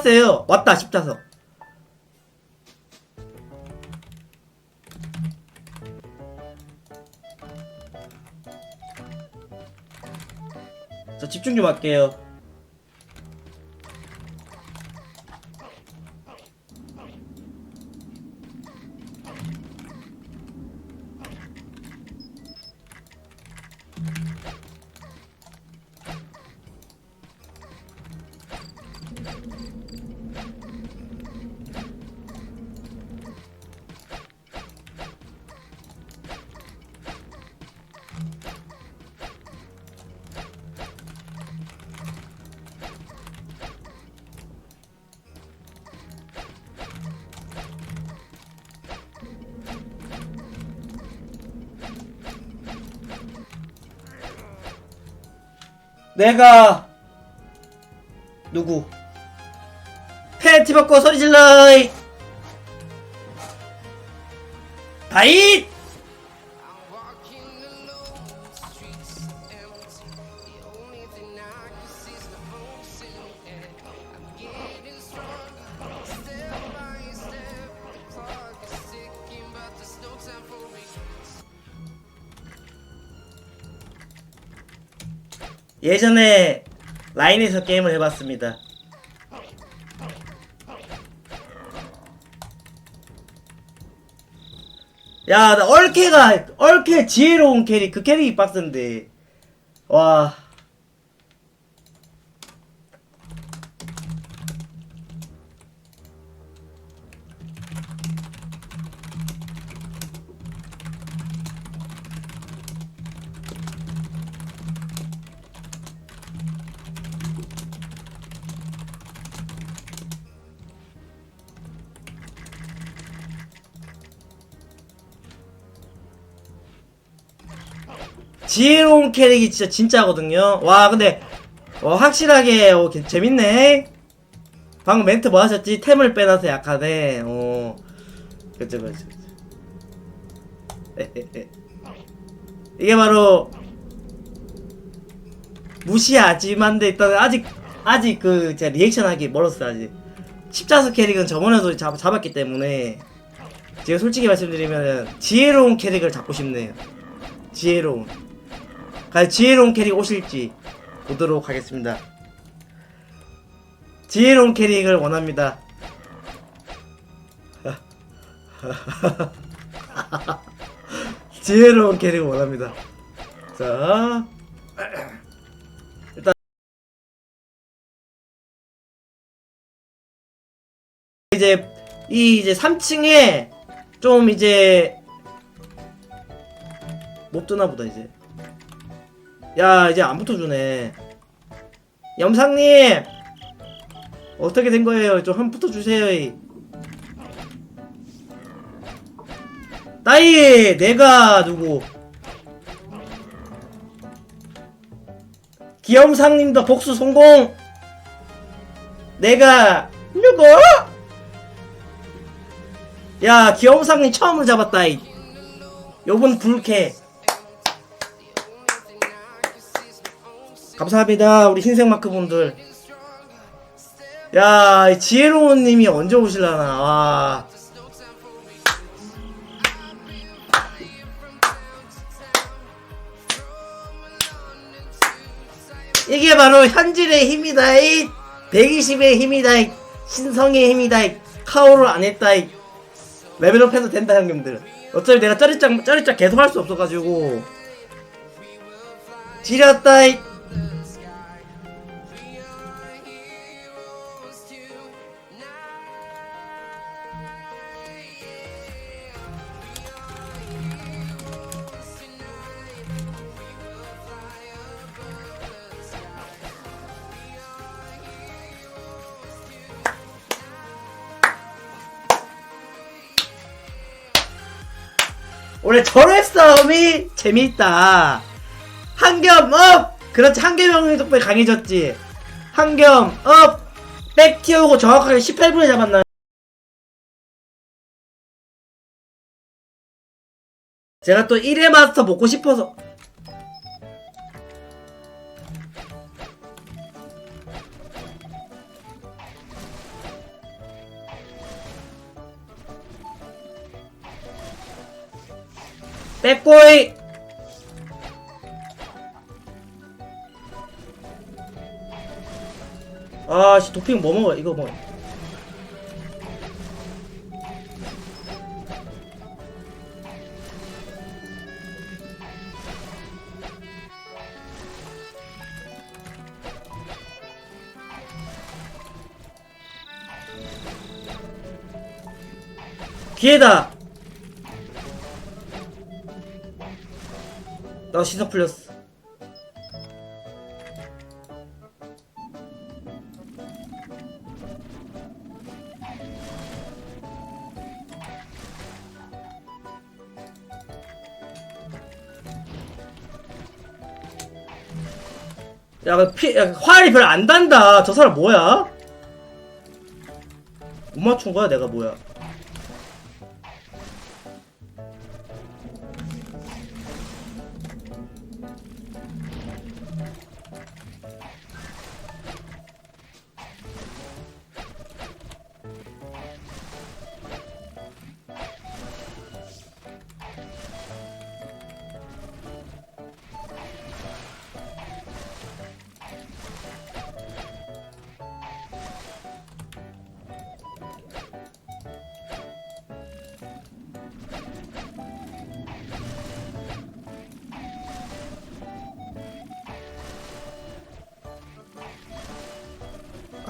세요. 왔다 십자석. 저 집중 좀 할게요 내가 누구? 팬티 벗고 소리 질러 다잇 예전에 라인에서 게임을 해봤습니다. 야, 나 얼케가, 얼케 지혜로운 캐릭, 그 캐릭이 빡센데. 와. 지혜로운 캐릭이 진짜 진짜거든요. 와, 근데, 어, 확실하게, 어, 개- 재밌네. 방금 멘트 뭐 하셨지? 템을 빼놔서 약하네. 어. 그쵸, 그쵸, 그쵸. 이게 바로, 무시하지만데 일단 아직, 아직 그, 제가 리액션 하기 멀었어요, 아직. 십자수 캐릭은 저번에도 잡, 잡았기 때문에, 제가 솔직히 말씀드리면, 지혜로운 캐릭을 잡고 싶네요. 지혜로운. 과연 지혜로운 캐릭 오실지 보도록 하겠습니다. 지혜로운 캐릭을 원합니다. 지혜로운 캐릭을 원합니다. 자, 일단 이제 이 이제 3층에 좀 이제 못 뜨나 보다 이제. 야 이제 안 붙어주네. 염상님! 어떻게 된 거예요? 좀 한 붙어주세요. 이. 따이 내가 누구? 기염상님도 복수 성공! 내가 누구? 야 기염상님 처음으로 잡았다 이. 요번 불쾌 감사합니다 우리 흰색 마크 분들. 야이 지혜로운 님이 언제 오실라나. 와. 이게 바로 현질의 힘이다 이. 120의 힘이다 이. 신성의 힘이다 이. 카오를 안 했다 이. 레벨업 해도 된다 형님들. 어차피 내가 짜릿짝 짜릿짝 계속 할 수 없어가지고. 지렸다 이 원래 저랩 싸움이 재밌다. 한겸 업! 그렇지 한겸 형님 덕분에 강해졌지. 한겸 업! 백 튀어오고 정확하게 18분에 잡았나? 제가 또 1회 마스터 먹고 싶어서 빼꼬이. 아씨 도핑 뭐 먹어? 이거 뭐. 기회다 나 시선 풀렸어 야, 그 피, 야, 화살이 별로 안 단다. 저 사람 뭐야? 못 맞춘 거야, 내가 뭐야?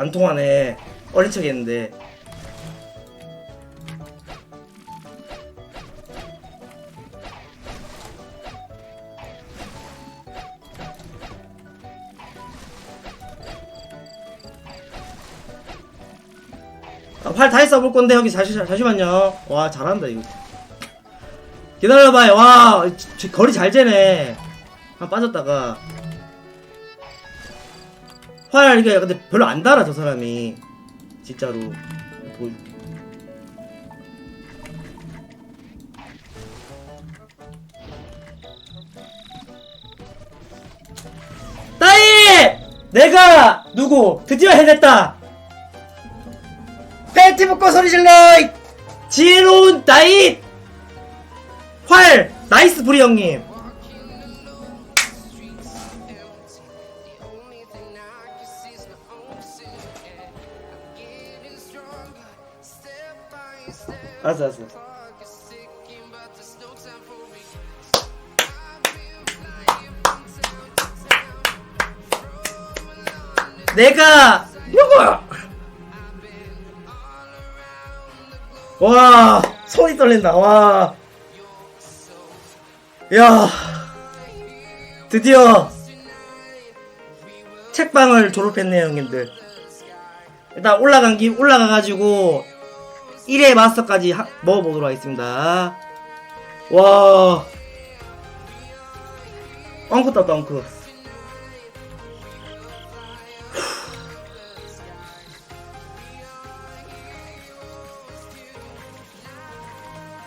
안 통하네. 어린 척 했는데. 아, 활 다시 써볼 건데, 여기 잠시, 잠시만요. 와, 잘한다, 이거. 기다려봐요. 와, 거리 잘 재네. 한 빠졌다가. 활 이게 근데 별로 안 달아 저 사람이. 진짜로. 보여줄게 따이 내가 누구? 드디어 해냈다! 팬티 묶고 소리 질러! 이 지혜로운 따이 활 나이스 부리 형님 알았어 알았어. 내가 누구야? 와 손이 떨린다 와. 야 드디어 책방을 졸업했네요 형님들. 일단 올라간 김 올라가가지고 1회 마스터까지 하- 먹어보도록 하겠습니다. 와. 엉크 떴다 엉크.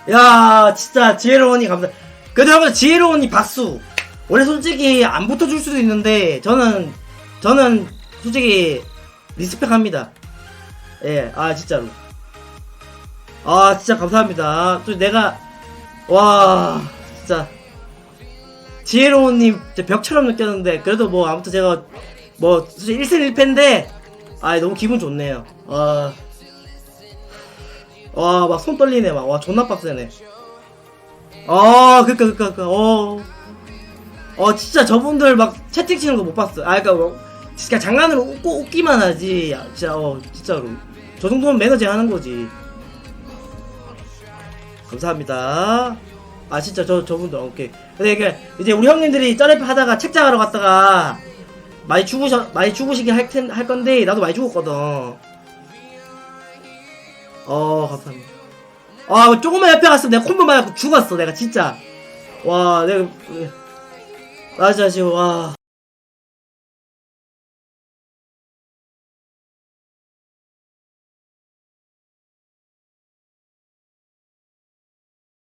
야 진짜 지혜로운이 감사 그래도 여러분 지혜로운이 박수 원래 솔직히 안 붙어줄 수도 있는데 저는 저는 솔직히 리스펙합니다 예 아 진짜로 아 진짜 감사합니다 또 내가 와 진짜 지혜로운님 벽처럼 느꼈는데 그래도 뭐 아무튼 제가 뭐 솔직히 1승 1패인데 아 너무 기분 좋네요 와 와, 막 손 떨리네, 막. 와, 존나 빡세네. 아, 그니까, 그니까, 그니까, 어. 어, 진짜 저분들 막 채팅 치는 거 못 봤어. 아, 그니까, 뭐, 진짜 장난으로 웃고, 웃기만 하지. 야, 진짜, 어, 진짜로. 저 정도면 매너제 하는 거지. 감사합니다. 아, 진짜, 저, 저분들, 오케이. 근데 이게, 이제 우리 형님들이 쩌레피 하다가 책장하러 갔다가, 많이 죽으셔, 많이 죽으시긴 할 텐, 할 건데, 나도 많이 죽었거든. 어 감사합니다 아 조금만 옆에 갔으면 내가 콤보 맞고 죽었어 내가 진짜 와 내가 나 진짜 지금 와